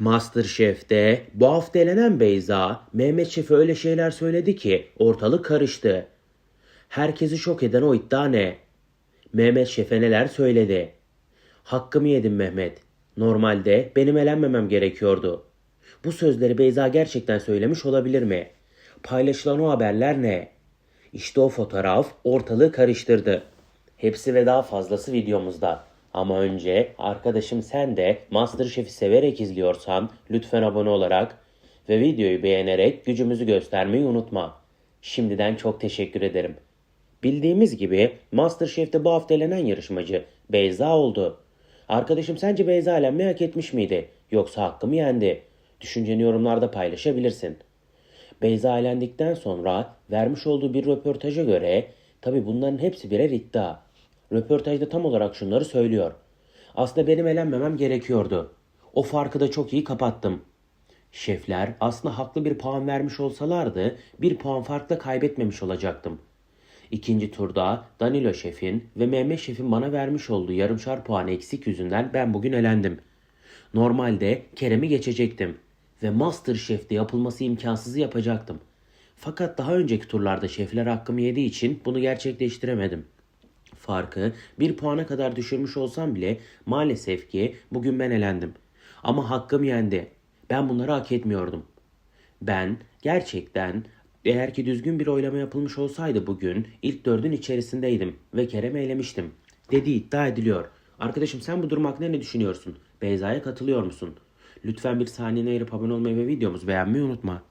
Masterchef'te bu hafta elenen Beyza, Mehmet Şef'e öyle şeyler söyledi ki ortalık karıştı. Herkesi şok eden o iddia ne? Mehmet Şef'e neler söyledi? Hakkımı yedim Mehmet. Normalde benim elenmemem gerekiyordu. Bu sözleri Beyza gerçekten söylemiş olabilir mi? Paylaşılan o haberler ne? İşte o fotoğraf ortalığı karıştırdı. Hepsi ve daha fazlası videomuzda. Ama önce arkadaşım sen de Masterchef'i severek izliyorsan lütfen abone olarak ve videoyu beğenerek gücümüzü göstermeyi unutma. Şimdiden çok teşekkür ederim. Bildiğimiz gibi Masterchef'te bu hafta elenen yarışmacı Beyza oldu. Arkadaşım sence Beyza elenmeyi hak etmiş miydi? Yoksa hakkı mı yendi? Düşünceni yorumlarda paylaşabilirsin. Beyza elendikten sonra vermiş olduğu bir röportaja göre tabi bunların hepsi birer iddia. Röportajda tam olarak şunları söylüyor. Aslında benim elenmemem gerekiyordu. O farkı da çok iyi kapattım. Şefler aslında haklı bir puan vermiş olsalardı bir puan farkla kaybetmemiş olacaktım. İkinci turda Danilo Şef'in ve Mehmet Şef'in bana vermiş olduğu yarımşar puan eksik yüzünden ben bugün elendim. Normalde Kerem'i geçecektim ve Masterchef'te yapılması imkansızı yapacaktım. Fakat daha önceki turlarda şefler hakkımı yediği için bunu gerçekleştiremedim. Farkı bir puana kadar düşürmüş olsam bile maalesef ki bugün ben elendim. Ama hakkım yendi. Ben bunları hak etmiyordum. Ben gerçekten eğer ki düzgün bir oylama yapılmış olsaydı bugün ilk dördün içerisindeydim ve Kerem'i elemiştim. Dediği iddia ediliyor. Arkadaşım sen bu durum hakkında ne düşünüyorsun? Beyza'ya katılıyor musun? Lütfen bir saniyene ayırıp abone olmayı ve videomuzu beğenmeyi unutma.